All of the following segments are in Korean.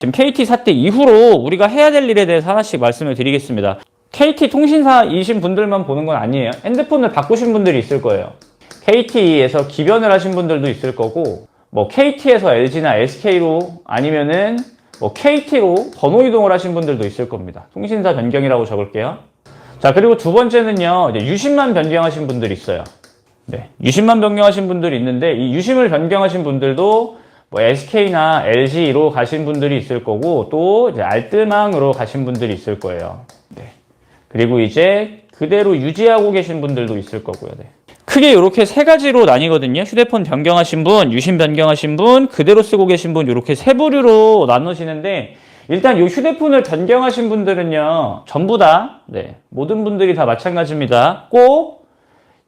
지금 KT 사태 이후로 우리가 해야 될 일에 대해서 하나씩 말씀을 드리겠습니다. KT 통신사이신 분들만 보는 건 아니에요. 핸드폰을 바꾸신 분들이 있을 거예요. KT에서 기변을 하신 분들도 있을 거고, 뭐 KT에서 LG나 SK로 아니면은 뭐 KT로 번호 이동을 하신 분들도 있을 겁니다. 통신사 변경이라고 적을게요. 자, 그리고 두 번째는요, 유심만 변경하신 분들이 있어요. 네. 유심만 변경하신 분들이 있는데, 이 유심을 변경하신 분들도 뭐 SK나 LG로 가신 분들이 있을 거고, 또 알뜰망으로 가신 분들이 있을 거예요. 네. 그리고 이제 그대로 유지하고 계신 분들도 있을 거고요. 네. 크게 이렇게 세 가지로 나뉘거든요. 휴대폰 변경하신 분, 유심 변경하신 분, 그대로 쓰고 계신 분, 이렇게 세 부류로 나누시는데, 일단 이 휴대폰을 변경하신 분들은요, 전부 다, 네, 모든 분들이 다 마찬가지입니다. 꼭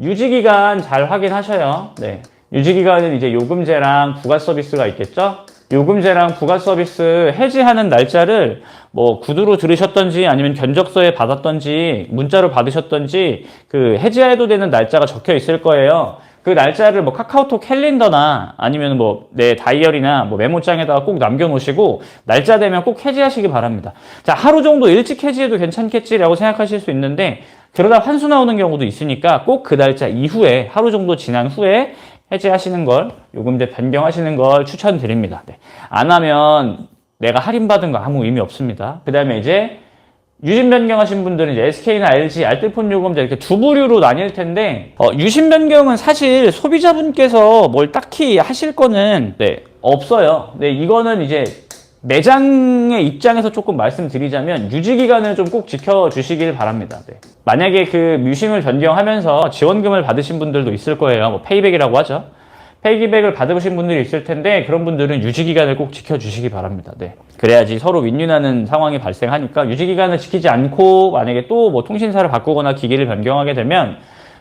유지기간 잘 확인하셔요. 네. 유지기간은 이제 요금제랑 부가 서비스가 있겠죠? 요금제랑 부가 서비스 해지하는 날짜를 뭐 구두로 들으셨던지 아니면 견적서에 받았던지 문자로 받으셨던지 그 해지해도 되는 날짜가 적혀 있을 거예요. 그 날짜를 뭐 카카오톡 캘린더나 아니면 뭐 내 다이어리나 뭐 메모장에다가 꼭 남겨놓으시고 날짜 되면 꼭 해지하시기 바랍니다. 자 하루 정도 일찍 해지해도 괜찮겠지라고 생각하실 수 있는데 그러다 환수 나오는 경우도 있으니까 꼭 그 날짜 이후에 하루 정도 지난 후에 해지하시는 걸 요금제 변경하시는 걸 추천드립니다. 네. 안 하면 내가 할인받은 거 아무 의미 없습니다. 그 다음에 이제 유심 변경하신 분들은 이제 SK나 LG, 알뜰폰 요금제 이렇게 두 부류로 나뉠 텐데 어, 유심 변경은 사실 소비자분께서 뭘 딱히 하실 거는 네, 없어요. 네, 이거는 이제 매장의 입장에서 조금 말씀드리자면 유지 기간을 좀 꼭 지켜주시길 바랍니다. 네. 만약에 그 유심을 변경하면서 지원금을 받으신 분들도 있을 거예요. 뭐 페이백이라고 하죠. 페이백을 받으신 분들이 있을 텐데 그런 분들은 유지 기간을 꼭 지켜주시기 바랍니다. 네. 그래야지 서로 윈윈하는 상황이 발생하니까 유지 기간을 지키지 않고 만약에 또 뭐 통신사를 바꾸거나 기기를 변경하게 되면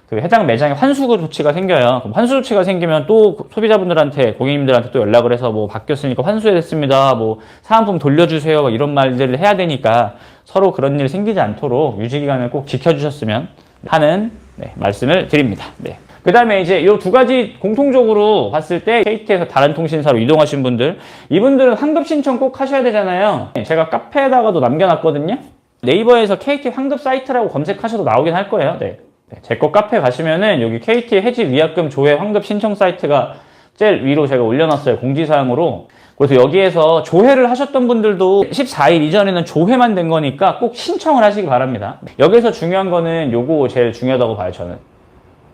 그 해당 매장에 환수 조치가 생겨요. 그럼 환수 조치가 생기면 또 소비자분들한테 고객님들한테 또 연락을 해서 뭐 바뀌었으니까 환수했습니다. 뭐 사은품 돌려주세요. 뭐 이런 말들을 해야 되니까 서로 그런 일 생기지 않도록 유지 기간을 꼭 지켜주셨으면 하는 네, 말씀을 드립니다. 네. 그 다음에 이제 이 두 가지 공통적으로 봤을 때 KT에서 다른 통신사로 이동하신 분들 이분들은 환급 신청 꼭 하셔야 되잖아요. 제가 카페에다가도 남겨놨거든요. 네이버에서 KT 환급 사이트라고 검색하셔도 나오긴 할 거예요. 네. 제거 카페 가시면은 여기 KT 해지 위약금 조회 환급 신청 사이트가 제일 위로 제가 올려놨어요. 공지사항으로. 그래서 여기에서 조회를 하셨던 분들도 14일 이전에는 조회만 된 거니까 꼭 신청을 하시기 바랍니다. 여기서 중요한 거는 요거 제일 중요하다고 봐요, 저는.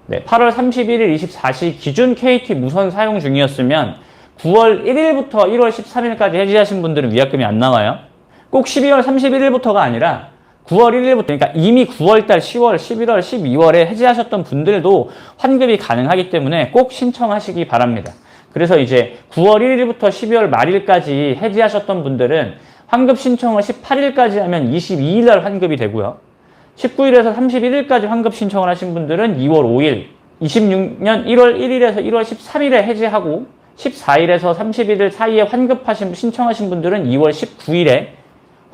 네, 8월 31일 24시 기준 KT 무선 사용 중이었으면 9월 1일부터 1월 13일까지 해지하신 분들은 위약금이 안 나와요. 꼭 12월 31일부터가 아니라 9월 1일부터 그러니까 이미 9월달, 10월, 11월, 12월에 해지하셨던 분들도 환급이 가능하기 때문에 꼭 신청하시기 바랍니다. 그래서 이제 9월 1일부터 12월 말일까지 해지하셨던 분들은 환급 신청을 18일까지 하면 22일 날 환급이 되고요. 19일에서 31일까지 환급 신청을 하신 분들은 2월 5일, 26년 1월 1일에서 1월 13일에 해지하고 14일에서 31일 사이에 환급하신 신청하신 분들은 2월 19일에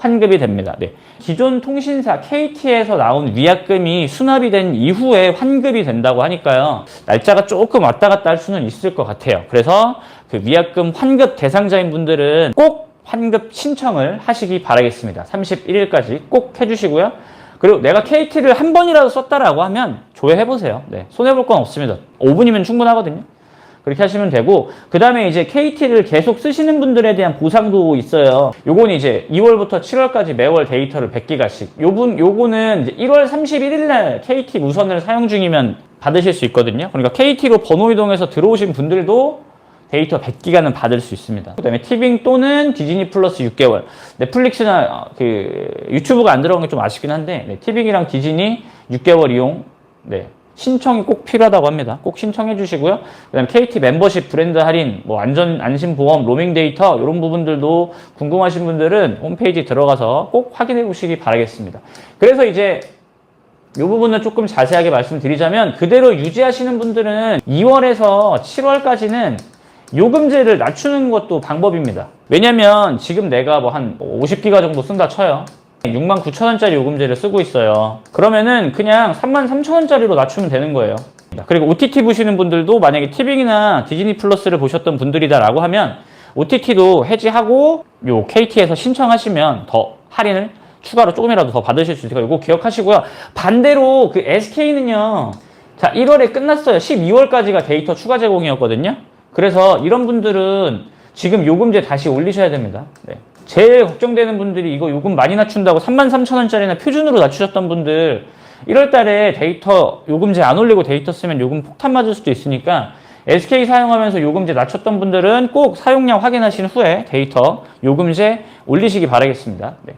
환급이 됩니다. 네. 기존 통신사 KT에서 나온 위약금이 수납이 된 이후에 환급이 된다고 하니까요. 날짜가 조금 왔다 갔다 할 수는 있을 것 같아요. 그래서 그 위약금 환급 대상자인 분들은 꼭 환급 신청을 하시기 바라겠습니다. 31일까지 꼭 해주시고요. 그리고 내가 KT를 한 번이라도 썼다라고 하면 조회해보세요. 네. 손해볼 건 없습니다. 5분이면 충분하거든요. 그렇게 하시면 되고 그 다음에 이제 KT를 계속 쓰시는 분들에 대한 보상도 있어요. 요건 이제 2월부터 7월까지 매월 데이터를 100기가씩. 요분 요거는 이제 1월 31일 날 KT 무선을 사용 중이면 받으실 수 있거든요. 그러니까 KT로 번호 이동해서 들어오신 분들도 데이터 100기가는 받을 수 있습니다. 그다음에 티빙 또는 디즈니 플러스 6개월. 넷플릭스나 어, 그 유튜브가 안 들어간 게 좀 아쉽긴 한데 네, 티빙이랑 디즈니 6개월 이용. 네. 신청이 꼭 필요하다고 합니다. 꼭 신청해 주시고요. 그다음에 KT 멤버십 브랜드 할인, 뭐 안전 안심 보험, 로밍 데이터 이런 부분들도 궁금하신 분들은 홈페이지 들어가서 꼭 확인해 보시기 바라겠습니다. 그래서 이제 이 부분을 조금 자세하게 말씀드리자면 그대로 유지하시는 분들은 2월에서 7월까지는 요금제를 낮추는 것도 방법입니다. 왜냐면 지금 내가 뭐 한 50기가 정도 쓴다 쳐요. 6만 9천 원짜리 요금제를 쓰고 있어요. 그러면은 그냥 3만 3천 원짜리로 낮추면 되는 거예요. 그리고 OTT 보시는 분들도 만약에 티빙이나 디즈니 플러스를 보셨던 분들이다 라고 하면 OTT도 해지하고 요 KT에서 신청하시면 더 할인을 추가로 조금이라도 더 받으실 수 있으니까 이거 기억하시고요. 반대로 그 SK는요. 자, 1월에 끝났어요. 12월까지가 데이터 추가 제공이었거든요. 그래서 이런 분들은 지금 요금제 다시 올리셔야 됩니다. 네. 제일 걱정되는 분들이 이거 요금 많이 낮춘다고 33,000원짜리나 표준으로 낮추셨던 분들 1월 달에 데이터 요금제 안 올리고 데이터 쓰면 요금 폭탄 맞을 수도 있으니까 SK 사용하면서 요금제 낮췄던 분들은 꼭 사용량 확인하신 후에 데이터 요금제 올리시기 바라겠습니다. 네.